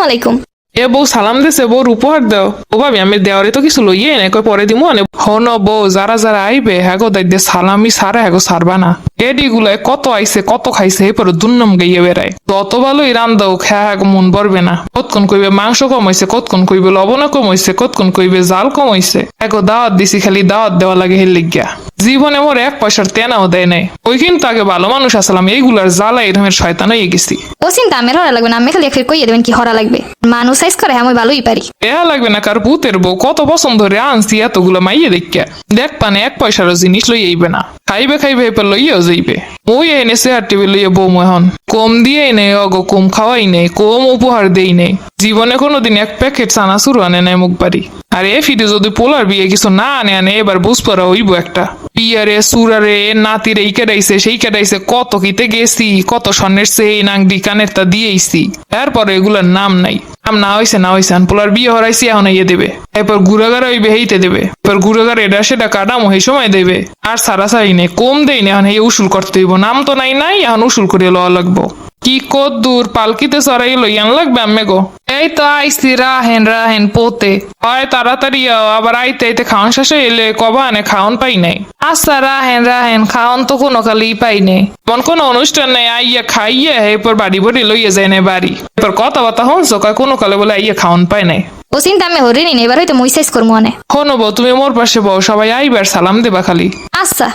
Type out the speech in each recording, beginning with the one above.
আসসালামু আলাইকুম। এ বউ সালাম দিছে বউর উপহার দাও। ও ভাবি, আমি দেওয়ারে তো কিছু লইয়ে নাই কই পরে দিমু, আনে। হন বউ যারা যারা আইবে হ্যাগো দাইদে সালামি সারে হ্যাগো সারবা না। এডি গুলাই কত আইছে কত খাইছে এই পরে দুর্নাম গাইয়ে বেড়ায় তত ভালোই রান্দাও খেয়া হ্যাগো মন ভরবে না। কতক্ষণ কইবে মাংস কম হইছে কতক্ষণ কইবে লবণ কম হইছে কতক্ষণ কইবে জাল কম হইছে এগো দাওয়াত দিছি, খালি দাওয়াত দেওয়া লাগে হের লিগিয়া। জীবনে মোর এক পয়সার তেনাও দেয় নাই। ওই কিন্তু আগে ভালো মানুষ আসলাম এইগুলার জ্বালা এরমের শয়তান হয়ে গেছি। ও চিন্তা আমের হরা লাগবে না আমি খালি একফের কইয়ে দেবেন কি হরা লাগবে। মানুষ সাইজ করে আমি ভালোই পারি। এয়া লাগবে না, কার পুতের বউ, কত পছন্দ ধরে আনছি এতগুলো মাইয়ে দেখিয়া। দেখ পানে এক পয়সারও জিনিস লই না। খাইবে খাইবে, এবার লইয়াও যাইবে। ওই এনে আর টিভি লইয়া বউ এখন। কম দিয়েই নেই, অগো কম খাওয়াই নেই, কম উপহার দেই নেই। জীবনে কোনোদিন এক প্যাকেট চানাচুর আনে নাই মুখ বাড়ি। আর এ ফিরে যদি পোলার বিয়ে কিছু না আনে আনে, এবার বুঝপারা হইব একটা। পিয়ারে, সুরারে, নাতির এই কেডাইছে, সেই কেডাইছে, কত কিতে গেছি, কত স্বর্ণের সেই নাংদি কানের তা দিয়েইছি। তারপরে এগুলার নাম নাই। নাম না হইছে না হইছে পোলার বিয়ে হরাইছি, এখন ইয়ে দেবে। এরপর গুড়াগার হইবে, হেইতে দেবে। এরপর গুড়াগার এটা সেটা কাটামো, সেই সময় দেবে। আর সারা সারি নেই, কম দেই না এখন এই উসুল করতে হইব। নাম তো নাই নাই, এখন উসুল করে লওয়া লাগবো। কি কত দূর পালকিতে সরাই লইয়ান লাগবে আম্মে গো? এই তো আইসি রাহেন রাহেন পোতে। হয় তাড়াতাড়ি আবার আইতে আইতে খাওয়ান শেষে এলে কবা আনে খাওয়ান পাই নাই। আচ্ছা রাহেন রাহেন খাওয়ান তো কোনো কালেই পাই নাই। এমন কোনো অনুষ্ঠান নাই আইয়া খাইয়া এরপর বাড়ি বাড়ি লইয়া যায় না বাড়ি। এরপর কথাবার্তা হনছো কয় কোনো কালে বলে আইয়া খাওয়ান পাই নাই। ও চিন্তা আমি হরি নি এবার হয়তো মুই সাইজ করব আনে। হনো তুমি মোর পাশে বউ সবাই আইবার সালাম দেবা খালি। আচ্ছা।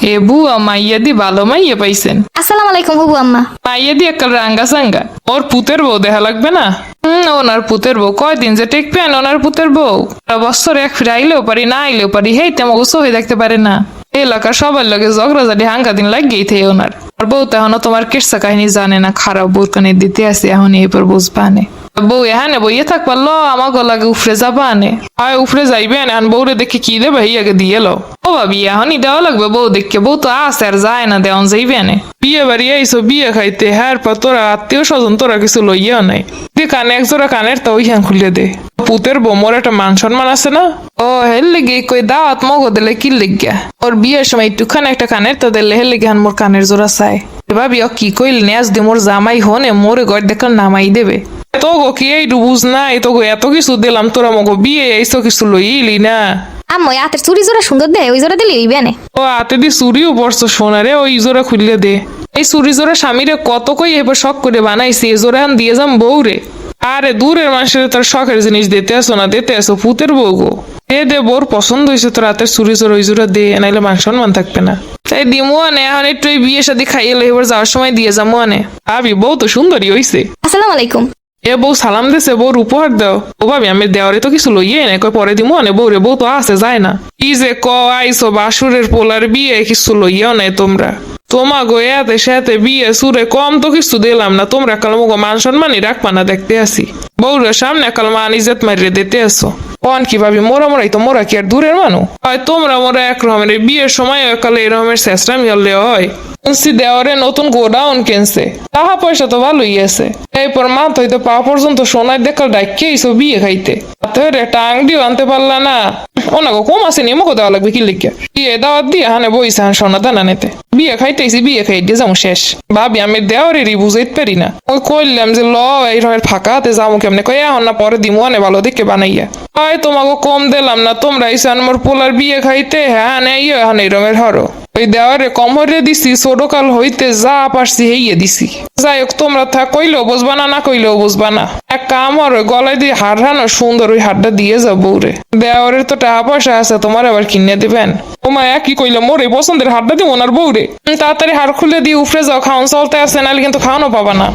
এ বুয়া মাইয়া দি ভালো মাইয়া পাইছেন আসসালামু আলাইকুম হুবু আম্মা মাইয়া দি একাল রাঙ্গা সাঙ্গা ওর পুতের বউ দেখা লাগবে না হুম ওনার পুতের বউ কয়দিন যে টেকবেন ওনার পুতের বউ বছর এক ফিরে আইলেও পারি না আইলেও পারি হেই তেমন হয়ে দেখতে পারে না এলাকার সবার লগে ঝগড়াঝাটি হাঙ্গা দিন লাগিয়েই থাকে ওনার আর বউ তো এখনও তোমার কেসা কাহিনী জানে না খারাপ বউর কানে দিতে আসে এখন এরপর বুঝবা আনে বউ এহানে বইয়ে থাকবার ল আমাকে লাগে উফরে যাবা আনে হয় উফরে যাইবে আনে বউরে দেখে কি দেবে আগে দিয়ে লো ও ভাবি, এখনই দেওয়া লাগবে বউ দেখে বউ তো আসে, আর যায় না, দেওয়ান যাইবে আনে বিয়ে বাড়ি আইসো বিয়ে খাইতে হ্যার পর তোরা আত্মীয় স্বজন তোরা কিছু লইয়াও নাই। তুই কানে, এক জোড়া কানের তো ওইখান খুলে দে। পুতের বোমর একটা মান সম্মান আছে না? ও হেল লেগে কই দাওয়াত মগো দিলে কি লেগিয়া ওর বিয়ের সময় একটুখানি একটা কানের তো দিলে হেল লেগে মোর কানের জোড়া চাই। ভাবি, ও কি কইল নেস দি মোর জামাই হনে, মোরে গড় দেখাল নামাই দেবে। তো গো কি এই বুঝ নাই তো গো এত কিছু দিলাম তোরা মগো বিয়ে এইসব কিছু লইলি না আম্মা হাতের চুরি জোড়া সুন্দর দেয় ওই জোড়া দিলে আনে ও হাতে দি চুরিও পড়ছো সোনারে ওই জোড়া খুললে দে এই চুরি জোড়া স্বামীরে কত কই এবার শখ করে বানাইছি এই জোড়া দিয়ে যাম বউরে আরে দূরের মানুষের তার শখের জিনিস দিতে আসো না দিতে আসো পুতের বউ গো দে দে বোর পছন্দ হয়েছে তোর হাতের চুরি জোড়া ওই জোড়া দে নাইলে মান সম্মান থাকবে না তাই দিমু আনে এখন একটু এই বিয়ে শাদি খাইয়ে এবার যাওয়ার সময় দিয়ে যাব আনে ভাবি বউ তো সুন্দরী হইছে আসসালামু আলাইকুম এ বউ সালাম দেশে বউর উপহার দাও। ও ভাবি, আমি দেওয়ারে তো কিছু লইয়ে এনে কয় পরে দিমু, আনে বউরে বউ তো আসে যায় না। কি যে ক আইসো বাসুরের পোলার বিয়ে, কিছু লইয়াও নাই তোমরা। তোমা গো এতে সাথে বিয়ে সুরে কম তো কিছু দিলাম না, তোমরা কালমগো মান সম্মানই রাখবা না দেখতে আসি। বউরের সামনে কাল মান ইজ্জত মারিয়ে দিতে আসো। কন কি ভাবি মোরা মোরাই তো, মোরা কি আর দূরের মানু? হয় তোমরা মোরা এক রকমের বিয়ের সময় কালে এরকমের চেষ্টামি হলে হয়। শুনছি দেওয়ারে নতুন গোডাউন কিনছে। টাকা পয়সা তো ভালোই আছে। এরপর মা তো হয়তো পা পর্যন্ত সোনার দেখাল ডাইকে এইসব বিয়ে খাইতে। তাহলে একটা আনতে পারলা না। ওনাকে কম আছে নিয়ে মুখে দেওয়া লাগবে কি লিখে? বিয়ে দাওয়াত দিয়ে হানে বইছে হান সোনা দানা নেতে। বিয়ে খাইতেছি, বিয়ে খাই দিয়ে যাব শেষ। ভাবি, আমি দেওয়ারেরই বুঝাইতে পারি না। ওই কইলাম যে ল, এই রকমের ফাঁকা হাতে যাব কেমনে? কই এখন না পরে দিমু আনে ভালো দেখে বানাইয়া। হয়, তোমাকে কম দিলাম না। তোমরা ইসান মোর পোলার বিয়ে খাইতে হ্যাঁ নেই এখন এই রকমের হরো। ওই দেওয়ারে কমরে দিছি, ছোটকাল হইতে যা পারছি হেইয়ে দিছি। যাই হোক, তোমরা থাক কইলেও বুঝবা না না কইলেও বুঝবা না। এক কাম আর ওই গলায় দিয়ে হাড় হানো, সুন্দর ওই হাড়টা দিয়ে যাও বউরে। দেওয়ারের তো টাকা পয়সা আছে, তোমার আবার কিনে দিবেন। ওমা একই কইলে, মোরে পছন্দের হাড়টা দিব ওনার বউরে। তাড়াতাড়ি হাড় খুলে দিয়ে উফরে যাও খাওয়ান চলতে আছে, নাহলে কিন্তু খাওয়ানো পাবা না।